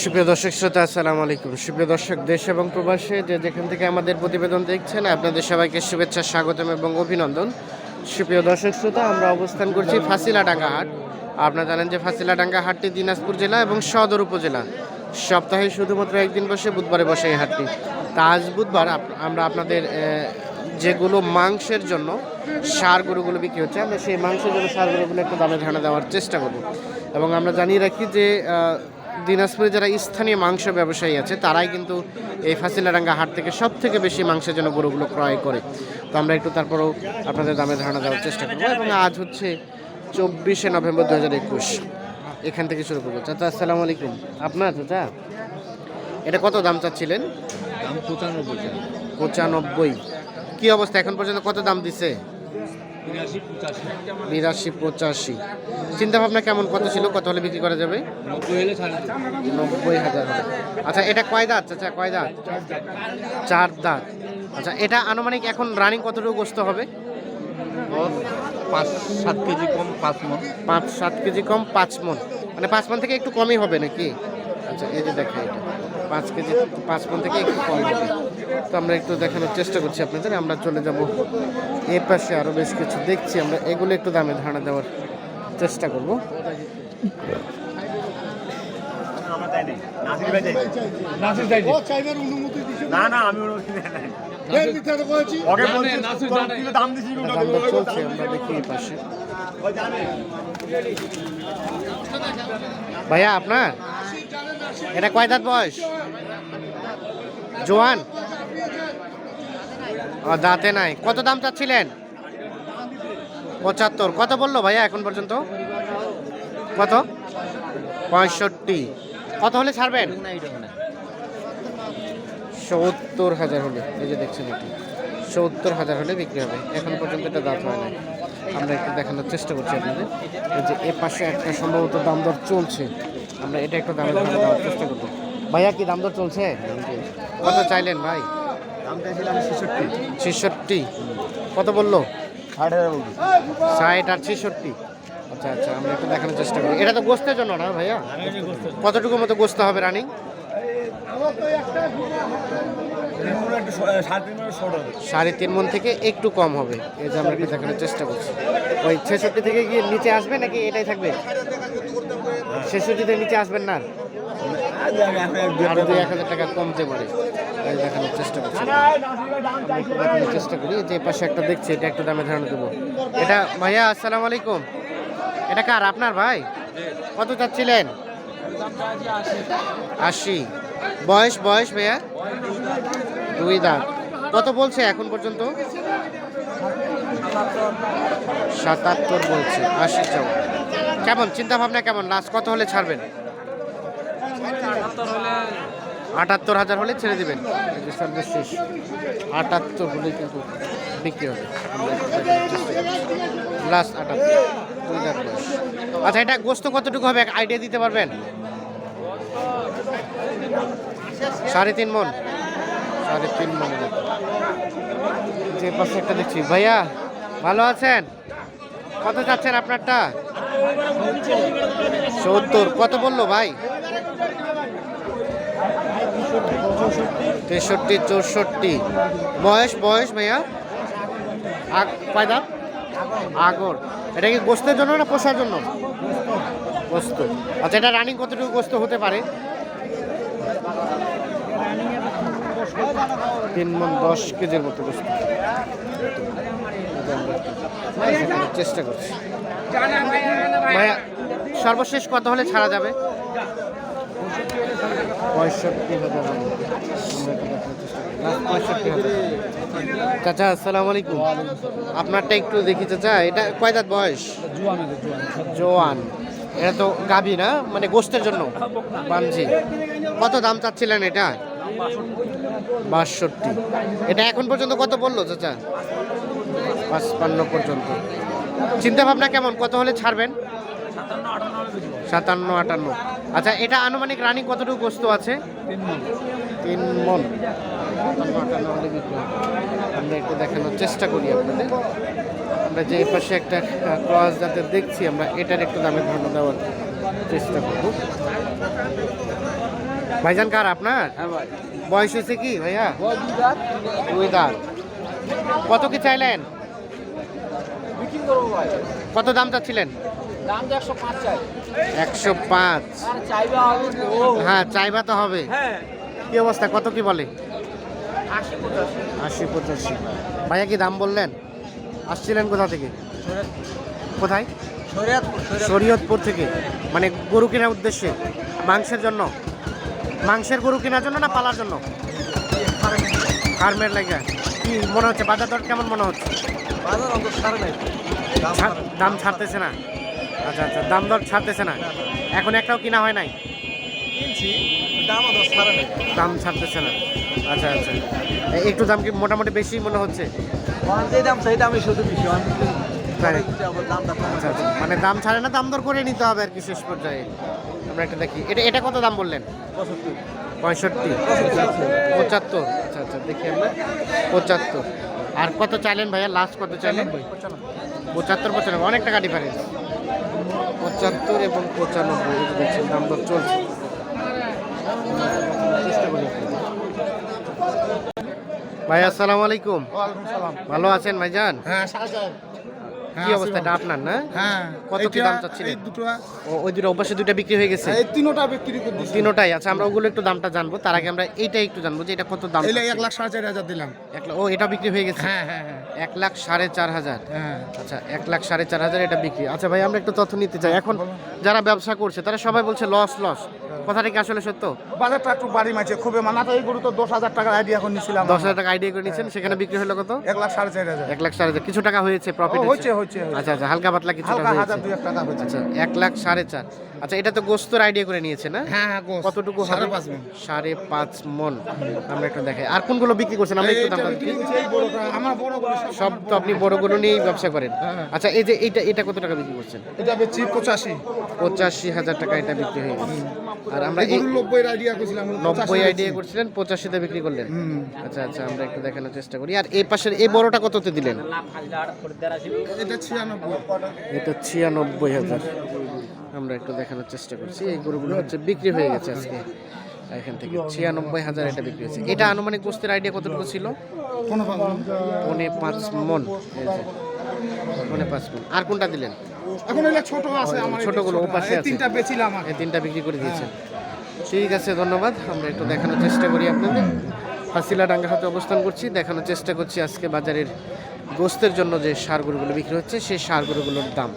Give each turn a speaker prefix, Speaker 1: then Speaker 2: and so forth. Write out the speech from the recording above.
Speaker 1: সুপ্রিয় দর্শক শ্রোতা, আসসালামু আলাইকুম। সুপ্রিয় দর্শক, দেশ এবং প্রবাসে যে যেখান থেকে আমাদের প্রতিবেদন দেখছেন, আপনাদের সবাইকে শুভেচ্ছা, স্বাগতম এবং অভিনন্দন। সুপ্রিয় দর্শক শ্রোতা, আমরা অবস্থান করছি ফাঁসিলাডাঙ্গা হাট। আপনারা জানেন যে ফাঁসিলাডাঙ্গা হাটটি দিনাজপুর জেলা এবং সদর উপজেলা। সপ্তাহে শুধুমাত্র একদিন বসে, বুধবারে বসে এই হাটটি। তা আজ বুধবার আমরা আপনাদের যেগুলো মাংসের জন্য সার গরুগুলো বিক্রি হচ্ছে, আমরা সেই মাংসের জন্য সার গরুগুলো একটু দামে ধারণা দেওয়ার চেষ্টা করব। এবং আমরা জানিয়ে রাখি যে দিনাজপুরে যারা স্থানীয় মাংস ব্যবসায়ী আছে তারাই কিন্তু এই ফাঁসিলাডাঙ্গা হাট থেকে সব থেকে বেশি মাংসের জন্য গরুগুলো ক্রয় করে। তো আমরা একটু তারপরেও আপনাদের দামে ধারণা দেওয়ার চেষ্টা করব এবং আজ হচ্ছে চব্বিশে নভেম্বর দু হাজার একুশ। এখান থেকে শুরু করব। চাচা আসসালামু আলাইকুম। আপনার চাচা? এটা কত দাম চাচ্ছিলেন?
Speaker 2: দাম পঁচানব্বই।
Speaker 1: পঁচানব্বই। কি অবস্থা? এখন পর্যন্ত কত দাম দিছে?
Speaker 2: বিরাশি পঁচাশি।
Speaker 1: বিরাশি পঁচাশি চিন্তা ভাবনা কেমন? কত ছিল? কত হলে বিক্রি করা যাবে?
Speaker 2: নব্বই
Speaker 1: হাজার আচ্ছা এটা কয় দাঁত? আচ্ছা কয় দাঁত? চার দাঁত। আচ্ছা এটা আনুমানিক এখন রানিং কতটুকু গোস্ত হবে?
Speaker 2: পাঁচ সাত কেজি কম পাঁচ মন।
Speaker 1: পাঁচ সাত কেজি কম পাঁচ মন। মানে পাঁচ মন থেকে একটু কমই হবে নাকি? আচ্ছা এই যে দেখা এটা। পাঁচ কেজি পাঁচ মন থেকে একটু কম হবে। তো আমরা একটু দেখানোর চেষ্টা করছি আপনাদের। আমরা চলে যাব এ পাশে। আরও বেশ কিছু দেখছি। আমরা এগুলো একটু দামে ধারণা দেওয়ার চেষ্টা করব।
Speaker 3: না না আমি
Speaker 1: চলছে আমরা দেখি এই পাশে। ভাইয়া আপনার? এটা কয় দাঁত বয়স? জোয়ান? দাঁতে নাই। কত দাম চাচ্ছিলেন? পঁচাত্তর। কত বলল ভাইয়া এখন পর্যন্ত? কত? পঁয়ষট্টি। কত হলে ছাড়বেন? সত্তর হাজার হলে। এই যে দেখছেন এটি। সত্তর হাজার হলে বিক্রি হবে। এখন পর্যন্ত এটা দাঁত হয় না আমরা একটু দেখানোর চেষ্টা করছি আপনাদের। এই যে এ পাশে একটা সম্ভবত দাম দর চলছে। আমরা এটা একটু দামে দেওয়ার চেষ্টা করব। ভাইয়া, কি দাম দর চলছে? কত চাইলেন ভাই?
Speaker 3: ছেষট্টি।
Speaker 1: কত বলল?
Speaker 3: ষাট
Speaker 1: আর ছেষট্টি। আচ্ছা আচ্ছা আমরা একটু দেখানোর চেষ্টা করি। এটা তো গোস্তের জন্য না ভাইয়া? কতটুকু মতো গোস্ত হবে রানিং?
Speaker 3: সাড়ে তিন
Speaker 1: মন থেকে একটু কম হবে। এই যে আমরা একটু দেখানোর চেষ্টা করছি। ওই ছেষট্টি থেকে গিয়ে নিচে আসবে নাকি এটাই থাকবে? ছেষট্টি থেকে নিচে আসবেন না? দুই এক হাজার টাকা কমতে পারে দেখানোর চেষ্টা করছি। দেখানোর চেষ্টা করি যে পাশে একটা দেখছি এটা একটু দামে ধারণা দেবো। এটা ভাইয়া আসসালামু আলাইকুম। এটা কার আপনার ভাই? কত চাচ্ছিলেন? আশি। বয়স বয়স ভাইয়া? দুই দাঁত। কত বলছে এখন পর্যন্ত? সাতাত্তর বলছে আশি চাও কেমন চিন্তা ভাবনা কেমন? লাস্ট কত হলে ছাড়বেন? আটাত্তর হাজার হলে ছেড়ে দেবেন। সর্বশেষ আটাত্তর হলে কিন্তু বিক্রি হবে। লাস্ট আটাত্তর। আচ্ছা এটা গোস্ত কতটুকু হবে? আইডিয়া দিতে পারবেন? সাড়ে তিন মন সাড়ে তিন মন যে পাশে একটা দেখছি। ভাইয়া, ভালো আছেন? কত চাচ্ছেন আপনারটা? সত্তর। কত বলল ভাই? তেষট্টি, চৌষট্টি। বয়স বয়স ভাইয়া? আগ কয় দাম আগর। এটা কি গোস্তের জন্য না পোষার জন্য? গোস্ত। আচ্ছা এটা রানিং কতটুকু গোস্ত হতে পারে? তিন মন দশ কেজির মতো গোস্ত। চেষ্টা করছি। ভাইয়া, সর্বশেষ কত হলে ছাড়া যাবে। চাচা, আসসালামু আলাইকুম। আপনারটা একটু দেখি চাচা, এটা কয় দাঁত বয়স? জোয়ান। এটা তো গাভী না? মানে গোস্তের জন্য? বানজি কত দাম চাচ্ছিলেন এটা? বাষট্টি। এটা এখন পর্যন্ত কত বলল চাচা? পাঁচপান্ন পর্যন্ত। চিন্তা ভাবনা কেমন? কত হলে ছাড়বেন? সাতান্ন, আটান্ন। আচ্ছা এটা আনুমানিক রানিং কতটুকু গোস্ত আছে? তিন মন। আমরা একটু দেখানোর চেষ্টা করি আপনাদের। আমরা যে পাশে একটা ক্রস যাতে দেখছি আমরা এটার একটু দামে ধারণা দেওয়ার চেষ্টা করব। ভাইজান কার আপনার?
Speaker 2: হ্যাঁ
Speaker 1: বয়স হয়েছে কি ভাইয়া? দুই দাঁত। কত কি চাইলেন? কত দাম চাচ্ছিলেন?
Speaker 2: একশো পাঁচ
Speaker 1: হ্যাঁ চাইবা তো হবে।
Speaker 2: হ্যাঁ।
Speaker 1: কি অবস্থা? কত কি বলে?
Speaker 2: আশি পঁচাশি।
Speaker 1: ভাইয়া কি দাম বললেন? আসছিলেন কোথা থেকে? কোথায়?
Speaker 2: শরিয়াতপুর
Speaker 1: থেকে। মানে গরু কেনার উদ্দেশ্যে? মাংসের জন্য? মাংসের গরু কেনার জন্য না পালার জন্য? ফার্মের লাগে। কি মনে হচ্ছে? বাজার দর কেমন মনে হচ্ছে? দাম ছাড়তেছে না। আচ্ছা আচ্ছা দাম দর ছাড়তেছে না। এখন একটাও কিনা হয় নাই?
Speaker 2: কিনছি দাম অত সার নেই।
Speaker 1: দাম ছাড়তেছে না। আচ্ছা আচ্ছা। একটু দাম কি মোটামুটি বেশি মনে হচ্ছে?
Speaker 2: যে দাম সেই দামই শুধু বেশি।
Speaker 1: আচ্ছা আচ্ছা। মানে দাম ছাড়ে না দাম দর করে নিতে হবে আর কি শেষ পর্যায়ে। আমরা একটা দেখি। এটা এটা কত দাম বললেন? পঁয়ষট্টি। পঁচাত্তর আচ্ছা আচ্ছা দেখি আমরা। পঁচাত্তর। আর কত চাইলেন ভাইয়া? লাস্ট কত চাইলেন? পঁচাত্তর পঁচানব্বই অনেক টাকা ডিফারেন্স পঁচাত্তর এবং পঁচানব্বই দেখছেন দাম দর চলছে। ভাই আসসালামু আলাইকুম। ভালো আছেন ভাইজান?
Speaker 3: হ্যাঁ
Speaker 1: কি অবস্থা? এটা আপনার না?
Speaker 3: হ্যাঁ
Speaker 1: কত কি দাম চাচ্ছিলেন?
Speaker 3: এই দুটো
Speaker 1: ওই দুটো অবশ্যই দুইটা বিক্রি হয়ে গেছে।
Speaker 3: এই তিনোটা বিক্রি করে দিচ্ছি
Speaker 1: তিনোটাই আচ্ছা আমরা ওগুলো একটু দামটা জানব। তার আগে আমরা এইটাই একটু জানব যে এটা কত দাম
Speaker 3: এক লাখ সাড়ে চার হাজার দিলাম।
Speaker 1: এক ও এটা বিক্রি হয়ে গেছে?
Speaker 3: হ্যাঁ হ্যাঁ হ্যাঁ।
Speaker 1: এক লাখ সাড়ে চার হাজার?
Speaker 3: হ্যাঁ।
Speaker 1: আচ্ছা এক লাখ সাড়ে চার হাজার এটা বিক্রি। আচ্ছা ভাই আমরা একটু তথ্য নিতে চাই। এখন যারা ব্যবসা করছে তারা সবাই বলছে লস লস কথাটা কি আসলে সত্য?
Speaker 3: বাজারটা একটু বাড়ি মারছে খুবই মানাতে এই গরু তো দশ হাজার টাকার আইডিয়া এখন নিছিলাম
Speaker 1: দশ হাজার টাকা আইডিয়া করে নিচ্ছেন সেখানে বিক্রি হলো কত?
Speaker 3: এক লাখ সাড়ে চার হাজার।
Speaker 1: এক লাখ সাড়ে চার কিছু টাকা হয়েছে প্রফিট
Speaker 3: হয়েছে, হয়েছে।
Speaker 1: আচ্ছা আচ্ছা হালকা পাতলা কিছু
Speaker 3: হালকা হাজার দুই এক টাকা হয়েছে।
Speaker 1: আচ্ছা এক লাখ সাড়ে চার। আচ্ছা এটা তো গোস্তর আইডিয়া করে নিয়েছে না?
Speaker 3: হ্যাঁ হ্যাঁ
Speaker 1: কতটুকু হবে? সাড়ে পাঁচ মন। আমরা একটু দেখাই। আর কোনগুলো বিক্রি করছেন? আমরা একটু
Speaker 3: আমার বড় সব
Speaker 1: তো আপনি বড়গুলো। নিয়েই ব্যবসা করেন।
Speaker 3: হ্যাঁ।
Speaker 1: আচ্ছা এই যে এইটা এটা কত টাকা বিক্রি করছেন?
Speaker 3: এটা বেচছি পঁচাশি।
Speaker 1: পঁচাশি হাজার টাকা এটা বিক্রি হয়ে গেছে। আর আমরা
Speaker 3: নব্বই আইডিয়া করছিলাম
Speaker 1: নব্বই আইডিয়া করছিলেন পঁচাশিতে বিক্রি করলেন। আচ্ছা আচ্ছা আমরা একটু দেখানোর চেষ্টা করি। আর এই পাশের এই বড়টা কততে দিলেন?
Speaker 3: এটা ছিয়ানব্বই।
Speaker 1: এটা ছিয়ানব্বই হাজার। আমরা একটু দেখানোর চেষ্টা করছি। এই গরুগুলো হচ্ছে বিক্রি হয়ে গেছে আজকে। এখান থেকে ছিয়ানব্বই হাজার এটা বিক্রি হয়েছে। এটা আনুমানিক গোস্তের আইডিয়া কতটুকু ছিল?
Speaker 3: কোনো
Speaker 1: পনে পাঁচ মন। পনে পাঁচ মন। আর কোনটা দিলেন?
Speaker 3: এখন এটা ছোট আছে আমার
Speaker 1: ছোটগুলো ও
Speaker 3: পাশে
Speaker 1: আছে।
Speaker 3: তিনটা বেচিলাম
Speaker 1: এই তিনটা বিক্রি করে দিয়েছেন। ঠিক আছে ধন্যবাদ। আমরা একটু দেখানোর চেষ্টা করি আপনাদের। ফাসিলা ডাঙ্গা হাতে অবস্থান করছি। দেখানোর চেষ্টা করছি আজকে বাজারের গোস্তের জন্য যে সার গরুগুলো বিক্রি হচ্ছে সেই সার গরুগুলোর দাম।